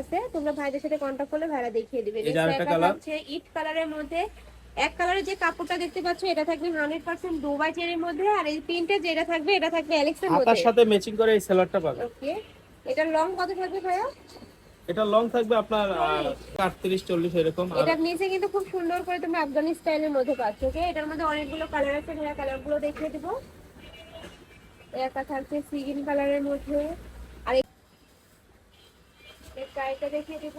আছে তোমরা ভাইদের সাথে কন্ট্যাক্ট করলে ভাইরা দেখিয়ে দিবে। হচ্ছে ইট কালারের মধ্যে। এক কালারের যে কাপড়টা দেখতে পাচ্ছ এটা থাকবে হান্ড্রেড পার্সেন্ট দুবাই চেরির মধ্যে আর এই প্রিন্টে যেটা থাকবে এটা থাকবে অ্যালেক্সের হাতার মধ্যে সাথে ম্যাচিং করে এই সেলারটা পাবেন ওকে এটার লং কত থাকবে ভাইয়া? এটা লং থাকবে আপনার আটত্রিশ চল্লিশ এরকম আর এটার নিচে কিন্তু খুব সুন্দর করে তুমি আফগানি স্টাইলের মধ্যে পাচ্ছ ওকে এটার মধ্যে অনেকগুলো কালার আছে ভাইয়া কালারগুলো দেখিয়ে দিব। একটা থাকছে সিগিন কালারের মধ্যে। এর দেখিয়ে দিব।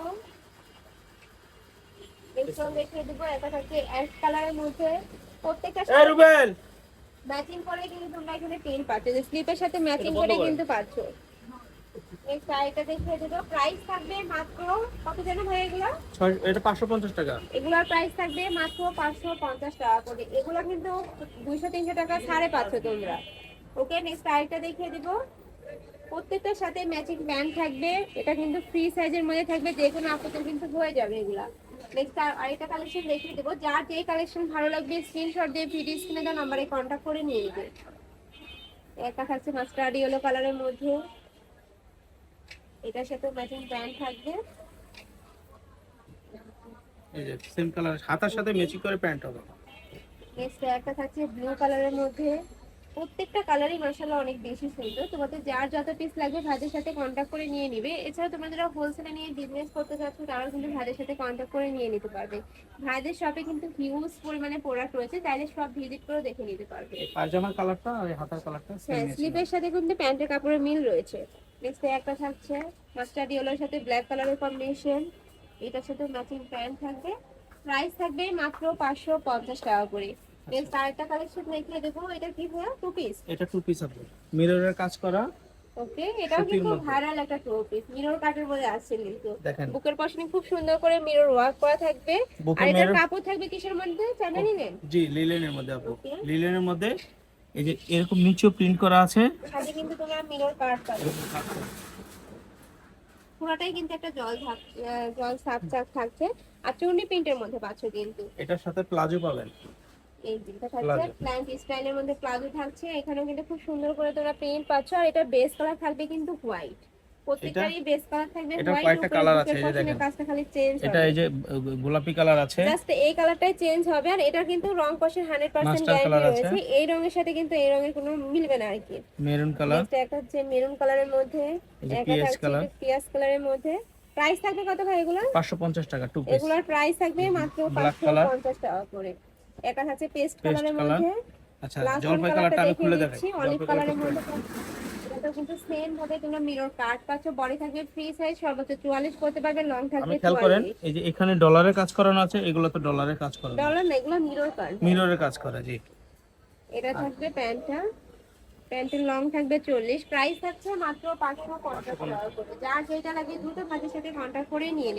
এরকম দেখিয়ে দিব। একটা থাকছে অ্যাশ কালারের মধ্যে। প্রত্যেকটা এই রুবেল! ম্যাচিং করে কিন্তু তোমরা এখানে পেন পাচ্ছ। যে স্লিপের সাথে ম্যাচিং করে কিন্তু পাচ্ছ। এই শাড়িটা দেখিয়ে দিব। প্রাইস থাকবে মাত্র কত জানো ভাই এগুলো? এটা পাঁচশো পঞ্চাশ টাকা। এগুলোর প্রাইস থাকবে মাত্র পাঁচশো পঞ্চাশ টাকা করে। এগুলো কিন্তু দুইশো তিনশো টাকা ছাড়ে পাচ্ছ তোমরা। ওকে নেক্সট আরেকটা দেখিয়ে দিব। প্রত্যেকটার সাথে ম্যাচিং প্যান্ট থাকবে এটা কিন্তু ফ্রি সাইজের মধ্যে থাকবে যে কোনো আপনাদের কিন্তু হয়ে যাবে এগুলা। নেক্সট আর আরেকটা কালেকশন দেখিয়ে দেবো যার যে কালেকশন ভালো লাগবে স্ক্রিনশট দিয়ে ভিডিও স্ক্রিনে দেওয়া নাম্বারে কন্ট্যাক্ট করে নিয়ে নেবে। একটা থাকছে মাস্টার্ড ইয়েলো কালারের মধ্যে। এটার সাথে ম্যাচিং প্যান্ট থাকবে। এই যে সেম কালার হাতার সাথে ম্যাচিং করে প্যান্ট হবে। নেক্সট একটা থাকছে ব্লু কালারের মধ্যে। প্রত্যেকটা কালারই মার্শাল্লাহ অনেক বেশি সুন্দর। তোমাদের যার যত পিস লাগবে ভাইদের সাথে কন্ট্যাক্ট করে নিয়ে নিবে। এছাড়া তোমরা যারা হোলসেলে নিয়ে বিজনেস করতে চাচ্ছ তারাও কিন্তু ভাইদের সাথে কন্ট্যাক্ট করে নিয়ে নিতে পারবে। ভাইদের শপে কিন্তু হিউজ পরিমাণে প্রোডাক্ট রয়েছে চাইলে সব ভিজিট করে দেখে নিতে পারবে। এই পায়জামার কালারটা আর হাতার কালারটা হ্যাঁ স্লিপের সাথে কিন্তু প্যান্টের কাপড়ের মিল রয়েছে। নেক্সট একটা থাকছে মাস্টার্ড ইয়েলোর সাথে ব্ল্যাক কালারের কম্বিনেশন এটার সাথে ম্যাচিং প্যান্ট থাকবে। প্রাইস থাকবে মাত্র পাঁচশো পঞ্চাশ টাকা করে। নেক্সট আরেকটা কালেকশন দেখিয়ে দেবো এটা কি ভাইয়া? টু পিস এটা টু পিস হবে। মিররের কাজ করা। ওকে এটাও কিন্তু ভাইরাল একটা টু পিস মিরর কাটের মধ্যে আসছে কিন্তু। বুকের পশনে খুব সুন্দর করে মিরর ওয়ার্ক করা থাকবে। আর এটার কাপড় থাকবে কিসের মধ্যে? চায়না নিলেন জি লিলেনের মধ্যে আপু। লিলেনের মধ্যে এই যে এরকম নিচেও প্রিন্ট করা আছে। সাথে কিন্তু তোমরা মিরর কাট পাবে। পুরোটাই কিন্তু একটা জল জল সাপ চাপ থাকছে। আর চুন্ডি প্রিন্টের মধ্যে পাচ্ছ কিন্তু। এটার সাথে প্লাজো পাবেন। এই যেটা থাকছে। প্ল্যান্ট স্টাইলের মধ্যে প্লাজো থাকছে। এখানেও কিন্তু খুব সুন্দর করে তোমরা পাচ্ছ। আর এটা বেস কালার থাকবে কিন্তু হোয়াইট প্রত্যেকটারই বেস কালার থাকবে কয়েকটা আছে, এই দেখেন। কাজটা খালি চেঞ্জ এটা এই যে গোলাপি কালার আছে। জাস্ট এই কালারটাই চেঞ্জ হবে। আর এটা কিন্তু রং কষের গ্যারান্টি রয়েছে। এই রঙের সাথে কিন্তু এই রঙের কোনো মিলবে না আর কি। মেরুন কালার একটা হচ্ছে মেরুন কালারের মধ্যে। একটা পিয়াজ কালারের মধ্যে। প্রাইস থাকবে কত ভাই এগুলো পাঁচশো পঞ্চাশ টাকা টু পিস এগুলোর প্রাইস থাকবে মাত্র Black পাঁচশো colour। পঞ্চাশ টাকা করে। একটা থাকছে পেস্ট কালারের মধ্যে আচ্ছা জলপাই কালারটা আমি খুলে অলিভ কালারের মধ্যে এটা কিন্তু সেম ভাবে তোমরা মিরর কাট পাচ্ছ বডি থাকবে ফ্রি সাইজ সর্বোচ্চ চুয়াল্লিশ করতে পারবে লং আপনি থাকবে খেয়াল করেন এই যে এখানে ডলারের কাজ করানো আছে এগুলো তো ডলারের কাজ ডলার না এগুলো মিরর কাট মিররের কাজ করা জি। এটা থাকবে প্যান্টটা। প্যান্টের লং থাকবে চল্লিশ। প্রাইস থাকছে মাত্র টাকা। যার যেটা লাগে দ্রুত ভাগের সাথে করে নিয়ে।